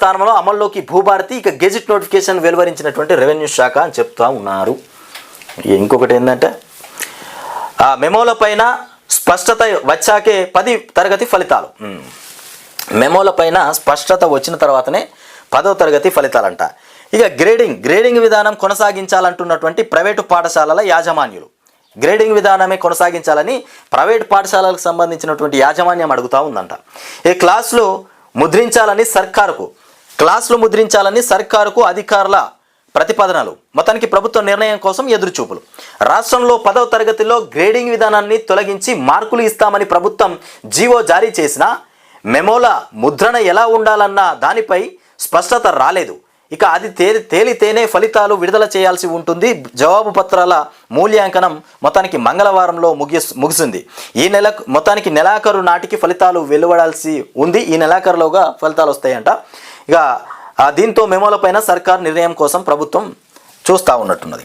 స్థానంలో అమల్లోకి భూభారతి ఇక గెజిట్ నోటిఫికేషన్ వెలువరించినటువంటి రెవెన్యూ శాఖ అని చెప్తా ఉన్నారు. ఇంకొకటి ఏంటంటే ఆ మెమోల పైన స్పష్టత వచ్చాకే పది తరగతి ఫలితాలు. మెమోల పైన స్పష్టత వచ్చిన తర్వాతనే పదో తరగతి ఫలితాలంట. ఇక గ్రేడింగ్ గ్రేడింగ్ విధానం కొనసాగించాలంటున్నటువంటి ప్రైవేటు పాఠశాలల యాజమాన్యులు. గ్రేడింగ్ విధానమే కొనసాగించాలని ప్రైవేట్ పాఠశాలలకు సంబంధించినటువంటి యాజమాన్యం అడుగుతూ ఉందంట. ఈ క్లాసులు ముద్రించాలని సర్కారుకు క్లాసులు ముద్రించాలని సర్కారుకు అధికారుల ప్రతిపాదనలు. మొత్తానికి ప్రభుత్వ నిర్ణయం కోసం ఎదురుచూపులు. రాష్ట్రంలో పదవ తరగతిలో గ్రేడింగ్ విధానాన్ని తొలగించి మార్కులు ఇస్తామని ప్రభుత్వం జీవో జారీ చేసిన మెమోల ముద్రణ ఎలా ఉండాలన్న దానిపై స్పష్టత రాలేదు. ఇక అది తేలి తేలితేనే ఫలితాలు విడుదల చేయాల్సి ఉంటుంది. జవాబు పత్రాల మూల్యాంకనం మొత్తానికి మంగళవారంలో ముగిస్ ముగిసింది. ఈ నెల మొత్తానికి నెలాఖరు నాటికి ఫలితాలు వెలువడాల్సి ఉంది. ఈ నెలాఖరులోగా ఫలితాలు వస్తాయంట. ఇక దీంతో మెమోలపైన సర్కార్ నిర్ణయం కోసం ప్రభుత్వం చూస్తూ ఉన్నట్టున్నది.